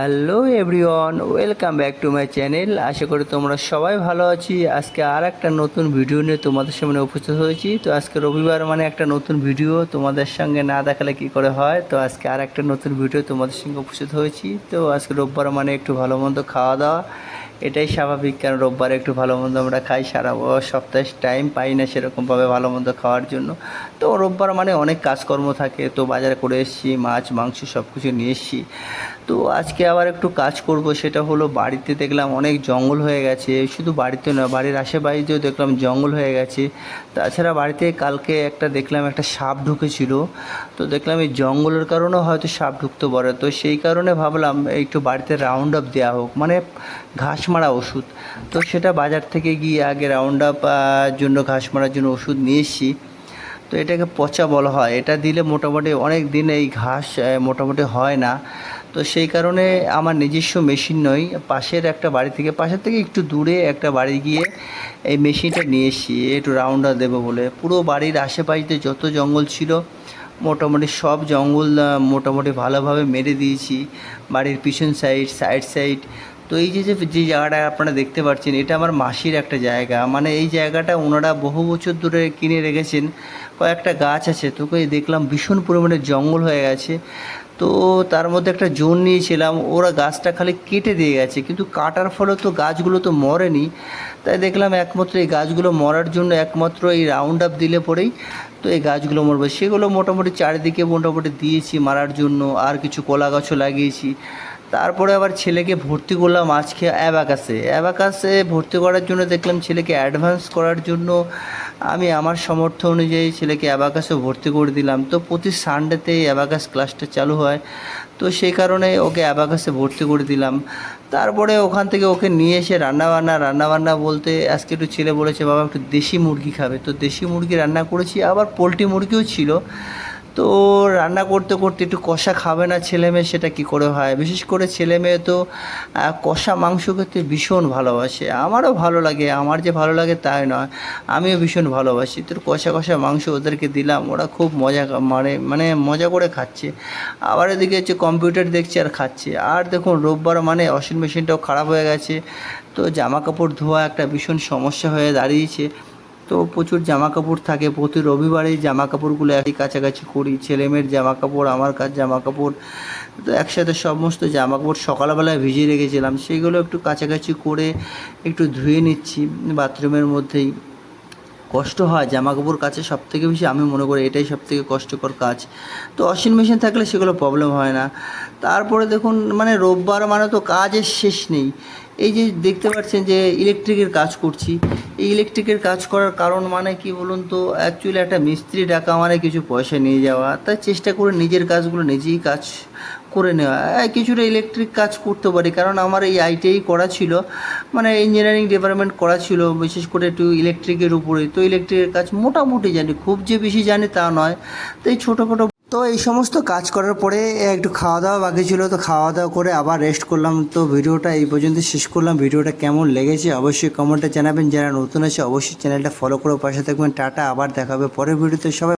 Hello everyone, welcome back to my channel. আশা করি তোমরা সবাই ভালো আছি। আজকে আর একটা নতুন ভিডিও নিয়ে তোমাদের সামনে উপস্থিত হয়েছি। তো আজকে রবিবার মানে একটা নতুন ভিডিও, তোমাদের সঙ্গে না দেখালে কি করে হয়? তো আজকে আর একটা নতুন ভিডিও তোমাদের সঙ্গে উপস্থিত হয়েছি। তো আজকে রোববার মানে একটু ভালো মন্দ খাওয়া দাওয়া। এটাই স্বাভাবিক, কারণ রোববার একটু ভালো মন্দ আমরা খাই, সারা সপ্তাহে টাইম পাই না সেরকমভাবে ভালো মন্দ খাওয়ার জন্য। তো রোববার মানে অনেক কাজকর্ম থাকে, তো বাজারে করে এসেছি, মাছ, মাংস সব কিছু নিয়ে এসেছি। তো আজকে আবার একটু কাজ করব, সেটা হলো বাড়িতে দেখলাম অনেক জঙ্গল হয়ে গেছে, শুধু বাড়িতে নয়, বাড়ির আশেপাশেও দেখলাম জঙ্গল হয়ে গেছে। তাছাড়া বাড়িতে কালকে একটা দেখলাম একটা সাপ ঢুকেছিল, তো দেখলাম এই জঙ্গলের কারণেও হয়তো সাপ ঢুকতে পারে। তো সেই কারণে ভাবলাম একটু বাড়িতে রাউন্ড আপ দেওয়া হোক মানে ঘাস মারা ওষুধ। তো সেটা বাজার থেকে গিয়ে আগে রাউন্ড আপ জন্য ঘাস মারার জন্য ওষুধ নিয়ে এসেছি। তো এটাকে পচা বলা হয়। এটা দিলে মোটামুটি অনেক দিন এই ঘাস মোটামুটি হয় না। তো সেই কারণে আমার নিজস্ব মেশিন নয় পাশের একটা বাড়ি থেকে, পাশের থেকে একটু দূরে একটা বাড়ি গিয়ে এই মেশিনটা নিয়ে এসেছি। একটু রাউন্ড রাউন্ডার দেবো বলে। পুরো বাড়ির আশেপাশে যত জঙ্গল ছিল, মোটামুটি সব জঙ্গল মোটামুটি ভালোভাবে মেরে দিয়েছি। বাড়ির পিছন সাইড সাইড সাইড তো এই যে যে জায়গাটা আপনারা দেখতে পাচ্ছেন, এটা আমার মাসির একটা জায়গা। মানে এই জায়গাটা ওনারা বহু বছর ধরে কিনে রেখেছেন। কয়েকটা গাছ আছে তো কই দেখলাম ভীষণ পরিমাণে জঙ্গল হয়ে গেছে। তো তার মধ্যে একটা জোন নিয়েছিলাম, ওরা গাছটা খালি কেটে দিয়ে গেছে, কিন্তু কাটার ফলে তো গাছগুলো তো মরেনি। তাই দেখলাম একমাত্র এই গাছগুলো মরার জন্য একমাত্র এই রাউন্ড আপ দিলে পরেই তো এই গাছগুলো মরবে। সেগুলো মোটামুটি চারিদিকে মোটামুটি দিয়েছি মারার জন্য, আর কিছু কলা গাছও লাগিয়েছি। তারপরে আবার ছেলেকে ভর্তি করলাম আজকে অ্যাবাকাসে অ্যাবাকাসে ভর্তি করার জন্য দেখলাম ছেলেকে অ্যাডভান্স করার জন্য আমি আমার সামর্থ্য অনুযায়ী ছেলেকে অ্যাবাকাসে ভর্তি করে দিলাম। তো প্রতি সানডেতে অ্যাবাকাস ক্লাসটা চালু হয়। তো সেই কারণে ওকে অ্যাবাকাসে ভর্তি করে দিলাম। তারপরে ওখান থেকে ওকে নিয়ে এসে রান্নাবান্না রান্নাবান্না বলতে আজকে একটু ছেলে বলেছে, বাবা একটু দেশি মুরগি খাবে। তো দেশি মুরগি রান্না করেছি। আবার পোলট্রি মুরগিও ছিল। তো রান্না করতে করতে একটু কষা খাবে না ছেলে মেয়ে, সেটা কী করে হয়? বিশেষ করে ছেলে মেয়ে তো কষা মাংস খেতে ভীষণ ভালোবাসে। আমারও ভালো লাগে, আমার যে ভালো লাগে তাই নয়। আমিও ভীষণ ভালোবাসি। তো কষা কষা মাংস ওদেরকে দিলাম, ওরা খুব মজা মানে মানে মজা করে খাচ্ছে। আবার এদিকে হচ্ছে কম্পিউটার দেখছে আর খাচ্ছে। আর দেখুন, রোববার মানে ওয়াশিং মেশিনটাও খারাপ হয়ে গেছে। তো জামা কাপড় ধোয়া একটা ভীষণ সমস্যা হয়ে দাঁড়িয়েছে। তো প্রচুর জামা কাপড় থাকে। প্রতি রবিবারেই জামা কাপড়গুলো একই কাছাকাছি করি। ছেলে মেয়ের জামা কাপড় আমার কাছে জামা কাপড় তো একসাথে সমস্ত জামা কাপড় সকালবেলায় ভিজিয়ে রেখেছিলাম। সেগুলো একটু কাছাকাছি করে একটু ধুয়ে নিচ্ছি বাথরুমের মধ্যেই। কষ্ট হয় জামা কাপড় কাছে সব থেকে বেশি, আমি মনে করি এটাই সব থেকে কষ্টকর কাজ। তো ওয়াশিং মেশিন থাকলে সেগুলো প্রবলেম হয় না। তারপরে দেখুন মানে রোববার মানে তো কাজের শেষ নেই। এই যে দেখতে পাচ্ছেন যে ইলেকট্রিকের কাজ করছি। এই ইলেকট্রিকের কাজ করার কারণ মানে কি বলুন তো? অ্যাকচুয়ালি একটা মিস্ত্রি ডাকা মানে কিছু পয়সা নিয়ে যাওয়া। তাই চেষ্টা করে নিজের কাজগুলো নিজেই কাজ করে নেওয়া। কিছুটা ইলেকট্রিক কাজ করতে পারি। কারণ আমার এই আইটিআই করা ছিল। মানে ইঞ্জিনিয়ারিং ডিপার্টমেন্ট করা ছিল, বিশেষ করে একটু ইলেকট্রিকের উপরে। তো ইলেকট্রিকের কাজ মোটামুটি জানি। খুব যে বেশি জানি তা নয়। তো এই ছোটোখাটো তো এই সমস্ত কাজ করার পরে একটু খাওয়া দাওয়া বাকি ছিল, তো খাওয়া দাওয়া করে আবার রেস্ট করলাম। তো ভিডিওটা এই পর্যন্ত শেষ করলাম। ভিডিওটা কেমন লেগেছে অবশ্যই কমেন্টে জানাবেন। যারা নতুন আছে, অবশ্যই চ্যানেলটা ফলো করে পাশে থাকবেন। টাটা, আবার দেখাবে পরের ভিডিওতে। সবাই